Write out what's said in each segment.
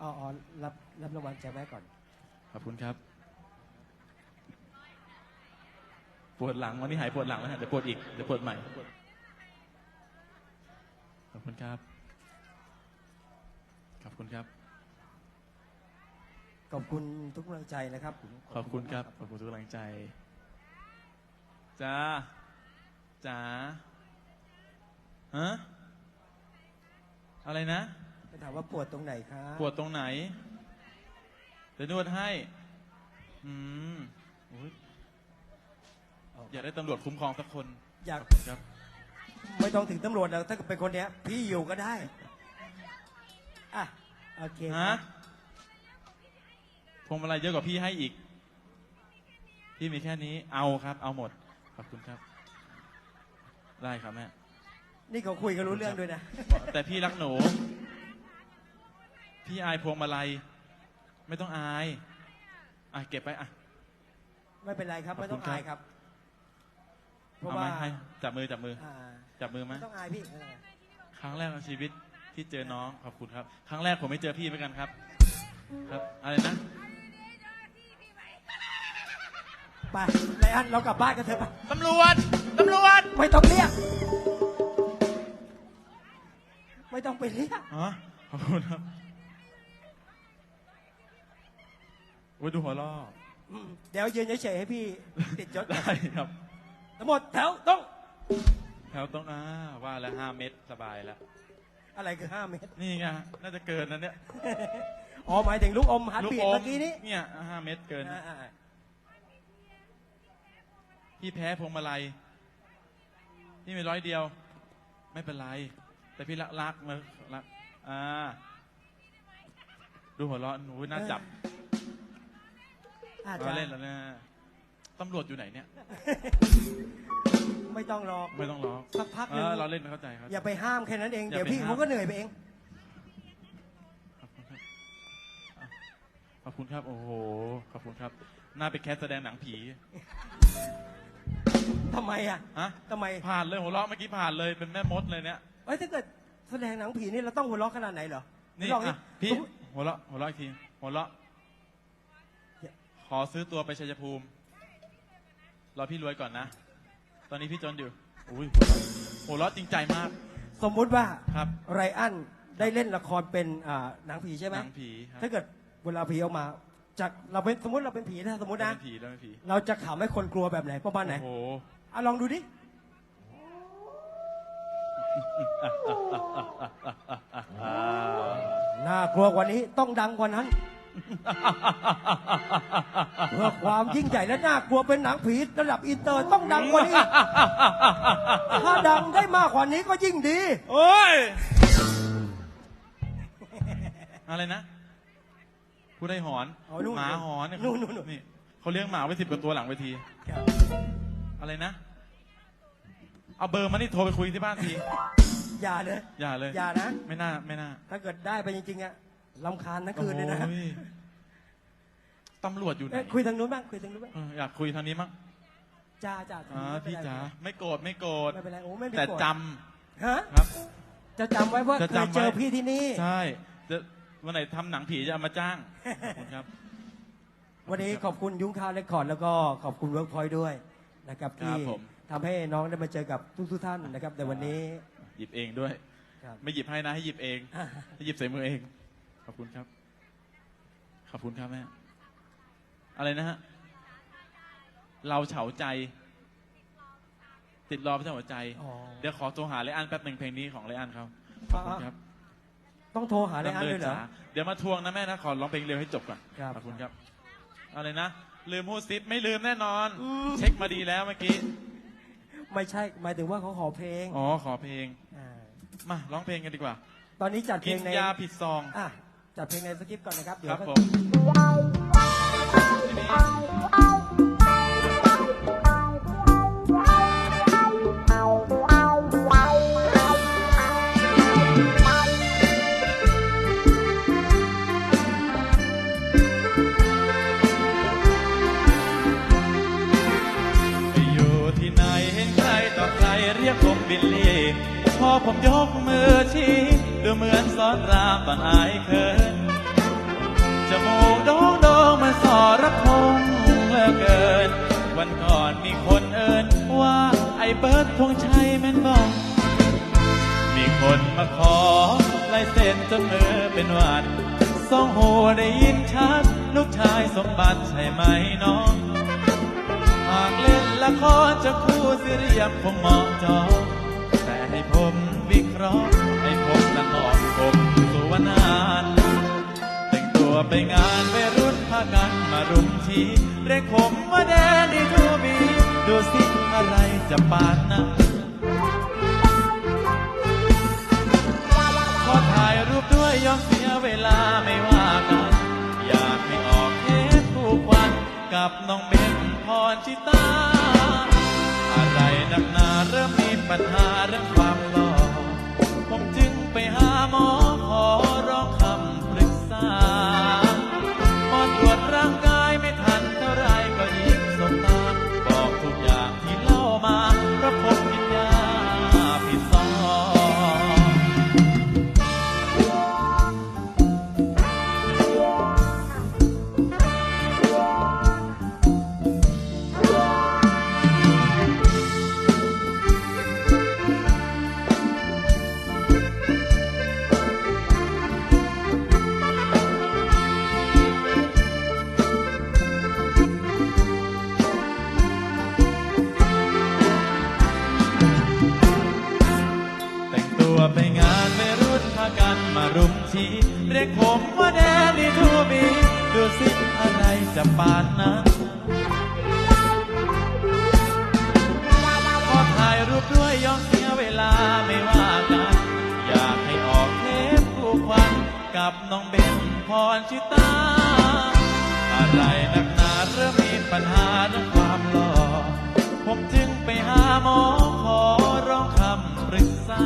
อ๋ออ๋อรับรับรางวัลจากแม่ก่อน ขอบคุณครับ ปวดหลังวันนี้หายปวดหลังแล้วฮะเดี๋ยวปวดอีกเดี๋ยวปวดใหม่ ขอบคุณครับ ขอบคุณครับ ขอบคุณทุกกำลังใจนะครับผมขอบคุณครับมากขอบคุณทุกกำลังใจจ้าจ๋าฮะอะไรนะ จะถามว่าปวดตรงไหนคะปวดตรงไหนเดี๋ยวนวดให้ อืมอุ๊ยอ๋ออยากได้ตำรวจคุ้มครองสักคนอยากขอบคุณครับ ไม่ต้องถึงตำรวจแล้วถ้าเกิดเป็นคนเนี้ย พี่อยู่ก็ได้อะโอเคคฮะรับพวงมาลัยเยอะกว่าพี่ให้อีก พี่มีแค่นี้ เอาครับ เอาหมด ขอบคุณครับ ได้ครับแม่ นี่เขาคุยกันรู้เรื่องด้วยนะ แต่พี่รักหนู พี่อายพวงมาลัย ไม่ต้องอาย อะเก็บไปอะ ไม่เป็นไรครับ ไม่ต้องขอบคุณครับอายครับ เพราะเอาว่าไหมให้จับมือจับมือ อ่าจับมือไหมไม่ต้องอายพี่เออครั้งแรกในชีวิตที่เจอน้องขอบคุณครับ ครั้งแรกผมไม่เจอพี่เหมือนกันครับ ครับ อะไรนะ ไปไลอันเรากลับบ้านกันเถอะไปตำรวจ ตำรวจไม่ต้องเรียก ไม่ต้องไปเรียก อ๋อขอบคุณครับ อ้ยดูหัวล้ออืมเดี๋ยวยืนเฉยๆให้พี่ติดยศได้ครับ ทั้งหมดแถวต้องแถวต้องอ่าว่าแล้วห้าเม็ดสบายแล้ว อะไรคือห้าเมตร นี่ไงน่าจะเกินนะเนี่ยอ๋อหมายถึงลูกอมฮัตลูกบีดอมเมื่อกี้นี้เนี่ยห้าเม็ดเกินอ่าอ่าอ่าพี่แพ้พวงมาลัย พี่มีร้อยเดียว ไม่เป็นไร แต่พี่รักรักมารักอ่า ดูหัวเราะหนูน่าจับ อาจเราจะเล่นแล้วนะตำรวจอยู่ไหนเนี่ย ไม่ต้องรอ ไม่ต้องร้องสักพักหเอนึ่ง อเราเล่นไม่เข้าใจครับ อย่าไปห้ามแค่นั้นเอง อย่าเดี๋ยวไปพี่ห้าม เขาก็เหนื่อยไปเอง ขอบคุณครับ โอ้โห ขอบคุณครับ น่าไปแคสแสดงหนังผีทำไมอะฮะทำไมผ่านเลยหัวเราะเมื่อกี้ผ่านเลยเป็นแม่มดเลยเนี่ย เอ้ยถ้าเกิดแสดงหนังผีนี่เราต้องหัวเราะขนาดไหนเหรอนี่ลองดิอะพี่หัวเราะหัวเราะอีกทีหัวเราะ ขอซื้อตัวไปชัยภูมิ รอพี่รวยก่อนนะ ตอนนี้พี่จนอยู่อุ้ยหัวเราะหัวเราะจริงใจมาก สมมุติว่าครับ ไรอันได้เล่นละครเป็นอ่าหนังผีใช่ไหมหนังผีครับถ้าเกิดเวลาผีออกมา จากเราเป็นสมมติเราเป็นผีนะสมมตินะเราเป็นผีเราเป็นผีเราจะขำให้คนกลัวแบบไหนประมาณไหนโอ้โหอะลองดูดิอ่าน่ากลัวกว่านี้ต้องดังกว่านั้น เพื่อความยิ่งใหญ่และน่ากลัวเป็นหนังผีระดับอินเตอร์ต้องดังกว่านี้ ถ้าดังได้มากกว่านี้ก็ยิ่งดี โอ้ย อะไรนะผู้ได้หอนอ๋อนู่นหมาหอนเยนู่นนู่นนู่น นี่เขาเลี้ยงหมาไว้สิบกว่าตัวหลังเวที อะไรนะ เอาเบอร์มานี่โทรไปคุยที่บ้านที อย่าเลยอย่าเลย อย่านะ ไม่น่า ไม่น่า ถ้าเกิดได้ไปจริงๆอะ ลำคาญทั้งคืนเลยนะ โอ้ยตำรวจอยู่ไหนเอ้ยคุยทางนู้นบ้างคุยทางนู้นบ้างเอออยากคุยทางนี้มั้งจ้าจ้าทางอ่านู้นไม่พี่เป็นไรจ๋าไม่โกรธไม่โกรธไม่เป็นไรโอ้ไม่เป็นแต่ไรจฮะำครับ จะจำไว้ว่าจะเคยจำไว้ เจอพี่ที่นี่ ใช่จะวันไหนทำหนังผีจะเอามาจ้างขอบคุณครับ วันนี้ขอบคุณยุ้งข้าวเรคคอร์ดแล้วก็ขอบคุณเวิร์กพอยต์ด้วยนะครับครัที่บผม ทำให้น้องได้มาเจอกับทุกๆท่านนะครับแต่วันนี้หยิบเองด้วย ครับ ไม่หยิบให้นะให้หยิบเองอ่าให้หยิบใส่มือเองข อบคุณครับ ขอบคุณครับแม่ อะไรนะฮะ เราเฉาใจ ติดรอพระเจ้าหัวใจ อ๋อ เดี๋ยวขอโทรหาเลอันแป๊บหนึ่งเพลงนี้ของเลอันเขาขอบคุณครับต้องโทรหาได้อันดำด้วยเหรอจ๋าเดี๋ยวมาทวงนะแม่นะ ขอร้องเพลงเร็วให้จบก่อน ครับ ขอบคุณครับ อะไรนะ ลืมพูดซิปไม่ลืมแน่นอนอืมเช็คมาดีแล้วเมื่อกี้ ไม่ใช่ หมายถึงว่าเขาขอเพลงอ๋อ ขอเพลงามาร้องเพลงกันดีกว่า ตอนนี้จัดเพกิลนงในยาผิดซอง อะ จัดเพลงในสคริปต์ก่อนนะครับ เดี๋คยรัวบก็ผมไป อนรามตอนอายเขินจมูกโด่งโดงมันสอระคงเลอกเกิน วันก่อนมีคนเอิญว่าไอ้เบิร์ดธงชัยแม่นบอก มีคนมาขอลายเส้นจนมือเป็นวัดสองหูได้ยินชัด ลูกชายสมบัติใช่ไหมน้อง หากเล่นละครจะคู่สิเรียมคงหมอะจอแต่ให้ผมวิเคราะห์ให้ผม ไปงานไปรุ่นพากันมารุมทีเรียกผมว่าแดนดีทูบีดูสิอะไรจะปานนั้นขอถ่ายรูปด้วยยอมเสียเวลาไม่ว่ากัน อยากให้ออกเทปคู่ควันกับน้องเบนพรชิตา อะไรนักหนาเริ่มมีปัญหาเรื่องความ มารุมทีเรียกผมว่าแดนนี่ทูบีดูสิอะไรจะปานนั้นขอถ่ายรูปด้วยยอมเสียเวลาไม่ว่ากัน อยากให้ออกเทปคู่ควันกับน้องเบนพรชิตา อะไรนักหนาเริ่มมีปัญหาเรื่องความหล่อผมจึงไปหาหมอขอร้องคำปรึกษา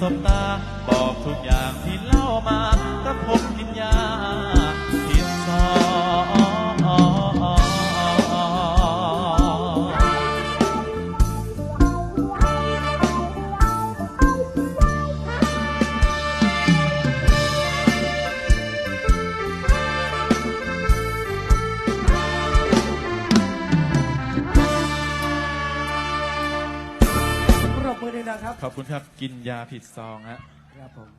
สบตา บอกทุกอย่างที่เล่ามาเพราผม อบคุณครับ กินยาผิดซองฮะ ครับผม